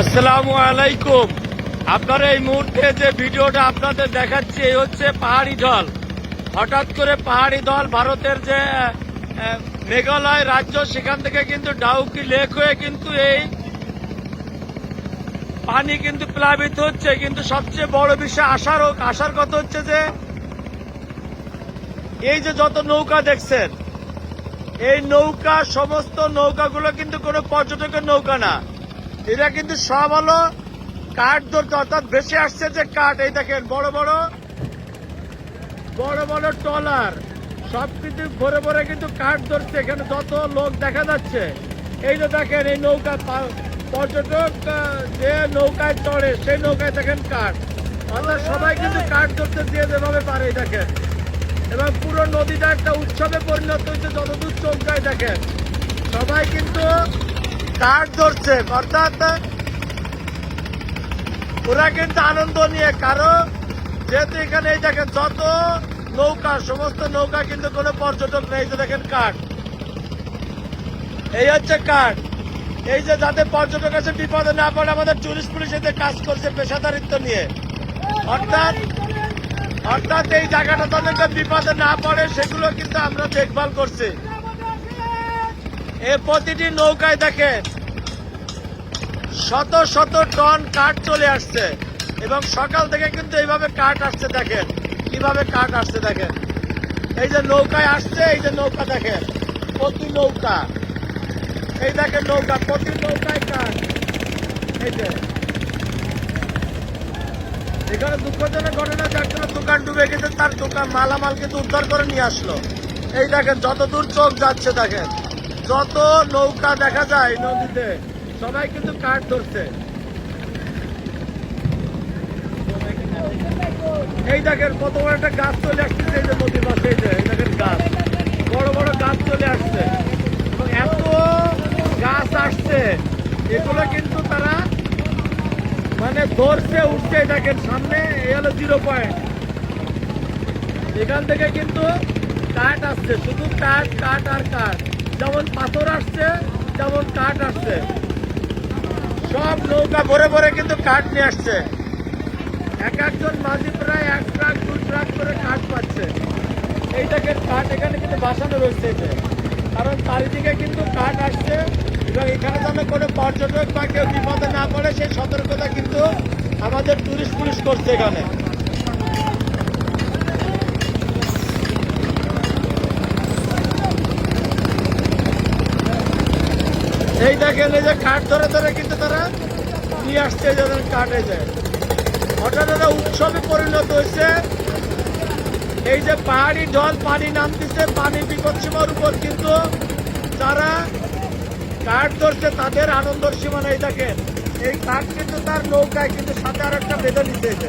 আসসালামু আলাইকুম। আপনারা এই মুহূর্তে যে ভিডিওটা আপনাদের দেখাচ্ছি, এই হচ্ছে পাহাড়ি ঢল হঠাৎ করে পাহাড়ি ঢল ভারতের যে মেঘালয় রাজ্য, সেখান থেকে কিন্তু ডাউকি লেক হয়ে কিন্তু এই পানি কিন্তু প্লাবিত হচ্ছে। কিন্তু সবচেয়ে বড় বিষয় আসার আসার কথা হচ্ছে যে, এই যে যত নৌকা দেখছেন, এই নৌকা, সমস্ত নৌকাগুলো কিন্তু কোনো পর্যটকের নৌকা না। এটা কিন্তু সব হলো কাঠ ধরতে, অর্থাৎ ভেসে আসছে যে কাঠ। এই দেখেন, বড় বড় বড় বড় ট্রলার। সব কিন্তু ভরে ভরে কিন্তু কাঠ ধরছে। এখানে যত লোক দেখা যাচ্ছে, এই যে দেখেন, এই নৌকা পর্যটক যে নৌকায় চড়ে, সেই নৌকায় দেখেন কাঠ। অর্থাৎ সবাই কিন্তু কাঠ ধরতে দিয়ে যেভাবে পারে দেখেন। এবং পুরো নদীটা একটা উৎসবে পরিণত হয়েছে, যতদূর চোখ যায় দেখেন। সবাই কিন্তু কাঠ ধরছে, অর্থাৎ, ওরা কিন্তু আনন্দ নিয়ে কারও যেহেতু এখানে এই দেখেন যত নৌকা, সমস্ত নৌকা কিন্তু কোনো পর্যটক নেই যে দেখেন কাঠ। এই হচ্ছে কাঠ। এই যে যাতে পর্যটক আছে বিপদে না পড়ে, আমাদের টুরিস্ট পুলিশ এতে কাজ করছে পেশাদারিত্ব নিয়ে। অর্থাৎ অর্থাৎ এই জায়গাটা তাদেরকে বিপদে না পড়ে, সেগুলো কিন্তু আমরা দেখভাল করছি। এ প্রতিটি নৌকায় দেখেন, শত শত টন কাঠ চলে আসছে। এবং সকাল থেকে কিন্তু এইভাবে কাঠ আসছে দেখেন, কীভাবে কাঠ আসছে দেখেন। এই যে নৌকায় আসছে, এই যে নৌকা দেখেন, প্রতি নৌকা। এই দেখেন নৌকা, প্রতি নৌকায় কাঠ। এই যে। এখানে দুঃখজনক ঘটনা, যার জন্য দোকান ডুবে গেছে, তার দোকান মালামাল কিন্তু উদ্ধার করে নিয়ে আসলো। এই দেখেন যত দূর চোখ যাচ্ছে দেখেন। যত নৌকা দেখা যায় নদীতে, সবাই কিন্তু কাঠ ধরছে। এই দেখেন কত বড় একটা গাছ চলে আসছে এই যে নদীর পাশে, এই যে, এই দেখেন গাছ। বড় বড় গাছ চলে আসছে। এত গাছ আসছে, এগুলো কিন্তু তারা মানে ধরছে, উঠছে দেখেন সামনে, এই হলো জিরো পয়েন্ট এখান থেকে কিন্তু কাঠ আসছে, শুধু কাঠ কাঠ আর কাঠ। যেমন পাথর আসছে, যেমন কাঠ আসছে। সব নৌকা ভরে ভরে কিন্তু কাঠ নিয়ে আসছে। এক একজন মাঝি প্রায় এক ট্রাক দু ট্রাক করে কাঠ পাচ্ছে। এই দেখেন কাঠ এখানে কিন্তু বাসানো রয়েছে যে। কারণ চারিদিকে কিন্তু কাঠ আসছে এবং এখানে যেন কোনো পর্যটক বা কেউ বিপদে না পড়ে, সেই সতর্কতা কিন্তু আমাদের টুরিস্ট পুলিশ করছে এখানে। দেখেন এই যে কাঠ ধরে ধরে কিন্তু তারা নিয়ে আসছে, এই যে দেখেন কাঠ হঠাৎ একটা উৎসবে পরিণত হয়েছে। এই যে পাহাড়ি জল পানি নামতেছে, পানি বিপদসীমার উপর কিন্তু যারা কাঠ ধরছে, তাদের আনন্দর সীমা নেই দেখেন, এই কাঠ কিন্তু তার নৌকায় কিন্তু সাথে আর একটা বেঁধে নিতেছে